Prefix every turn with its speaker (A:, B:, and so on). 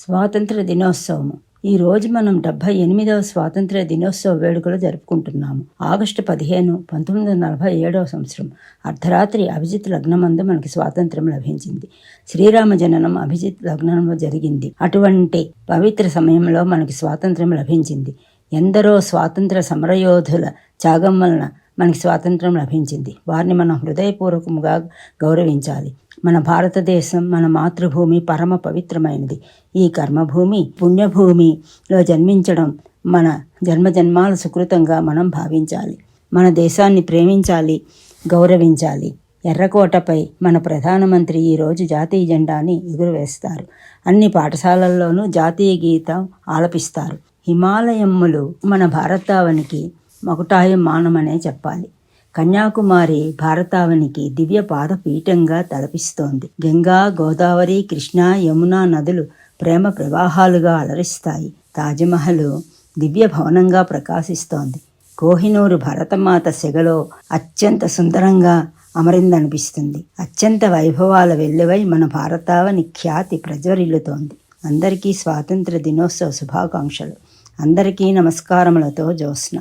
A: స్వాతంత్ర దినోత్సవము. ఈ రోజు మనం డెబ్బై ఎనిమిదవ స్వాతంత్ర దినోత్సవ వేడుకలు జరుపుకుంటున్నాము. ఆగస్టు పదిహేను పంతొమ్మిది వందల నలభై ఏడవ సంవత్సరం అర్ధరాత్రి అభిజిత్ లగ్నమందు మనకి స్వాతంత్రం లభించింది. శ్రీరామ జననం అభిజిత్ లగ్నంలో జరిగింది. అటువంటి పవిత్ర సమయంలో మనకి స్వాతంత్రం లభించింది. ఎందరో స్వాతంత్ర సమరయోధుల త్యాగం వలన మనకి స్వాతంత్రం లభించింది. వారిని మనం హృదయపూర్వకంగా గౌరవించాలి. మన భారతదేశం మన మాతృభూమి పరమ పవిత్రమైనది. ఈ కర్మభూమి పుణ్యభూమిలో జన్మించడం మన జన్మజన్మాల సుకృతంగా మనం భావించాలి. మన దేశాన్ని ప్రేమించాలి గౌరవించాలి. ఎర్రకోటపై మన ప్రధానమంత్రి ఈరోజు జాతీయ జెండాని ఎగురవేస్తారు. అన్ని పాఠశాలల్లోనూ జాతీయ గీతం ఆలపిస్తారు. హిమాలయమ్ములు మన భారతావనికి మకుటాయమానమనే చెప్పాలి. కన్యాకుమారి భారతావనికి దివ్య పాదపీఠంగా తలపిస్తోంది. గంగా గోదావరి కృష్ణ యమున నదులు ప్రేమ ప్రవాహాలుగా అలరిస్తాయి. తాజ్మహల్ దివ్య భవనంగా ప్రకాశిస్తోంది. కోహినూరు భరతమాత సెగలో అత్యంత సుందరంగా అమరిందనిపిస్తుంది. అత్యంత వైభవాల వెల్లువై మన భారతావని ఖ్యాతి ప్రజ్వరిల్లుతోంది. అందరికీ స్వాతంత్ర దినోత్సవ శుభాకాంక్షలు. అందరికీ నమస్కారములతో జ్యోత్స్న.